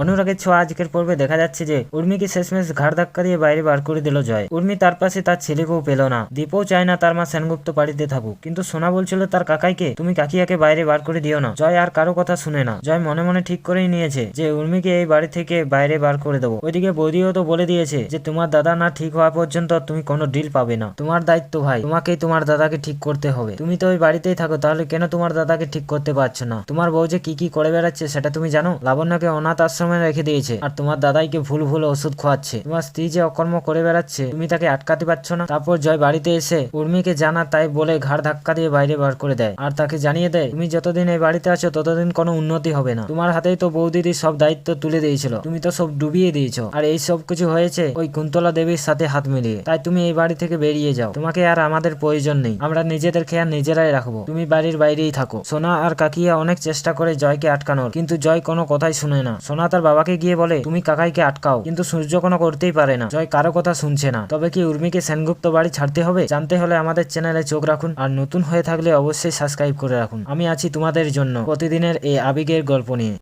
অনুরাগের ছোঁয়া আজকের পর্বে দেখা যাচ্ছে যে উর্মিকে শেষমেশ ঘাড় ধাক্কা দিয়ে বাইরে বার করে দিল জয়। উর্মি তার পাশে তার ছেলেকেও পেল না। দীপও চায় না তার মা সেনগুপ্ত বাড়িতে থাকুক। কিন্তু সোনা বলছিল, তার কাকাইকে তুমি কাকিয়াকে বাইরে বার করে দিও না। জয় আর কারও কথা শুনে না। জয় মনে মনে ঠিক করেই নিয়েছে যে উর্মিকে এই বাড়ি থেকে বাইরে বার করে দেবো। ওইদিকে বৌদিও তো বলে দিয়েছে যে, তোমার দাদা না ঠিক হওয়া পর্যন্ত তুমি কোনো ডিল পাবে না। তোমার দায়িত্ব ভাই, তোমাকেই তোমার দাদাকে ঠিক করতে হবে। তুমি তো ওই বাড়িতেই থাকো, তাহলে কেন তোমার দাদাকে ঠিক করতে পারছ না? তোমার বউ যে কি কি করে বেড়াচ্ছে সেটা তুমি জানো? লাবণ্যকে অনাথ আশ্রমে রেখে দিয়েছে। আর তোমার দাদাইকে ভুল ভুল ওষুধ খাওয়াচ্ছে তোমার স্ত্রী যে অকর্ম করে বেড়াচ্ছে, তুমি তাকে আটকাতে পারছ না। তারপর জয় বাড়িতে এসে উর্মিকে জানা তাই বলে ঘাড় ধাক্কা দিয়ে বাইরে বার করে দেয়। আর তাকে জানিয়ে দেয়, তুমি যতদিন এই বাড়িতে আছো, ততদিন কোনো উন্নতি হবে না। তোমার হাতেই তো বৌদিদি সব দায়িত্ব তুলে দিয়েছিল। তুমি তো সব ডুবিয়ে দিয়েছ। আর এই সব কিছু হয়েছে ওই কুন্তলা দেবীর সাথে হাত মিলিয়ে। তাই তুমি এই বাড়ি থেকে বেরিয়ে যাও। তোমাকে আর আমাদের প্রয়োজন নেই। আমরা নিজেদের খেয়াল নিজেরাই রাখব। তুমি বাড়ির বাইরেই থাকো। সোনা আর কাকিয়া অনেক চেষ্টা করে জয়কে আটকানোর। কিন্তু জয় কোনো কথাই শুনে না। সোনা তার বাবাকে গিয়ে বলে, তুমি কাকাইকে আটকাও, কিন্তু সূর্য কোনো করতেই পারে না। জয় কারও কথা শুনছে না। তবে কি উর্মিকে সেনগুপ্ত বাড়ি ছাড়তে হবে? জানতে হলে আমাদের চ্যানেলে চোখ রাখুন আর নতুন হয়ে থাকলে অবশ্যই সাবস্ক্রাইব করে রাখুন। আমি আছি তোমাদের জন্য প্রতিদিনের এই আবেগের গল্প নিয়ে।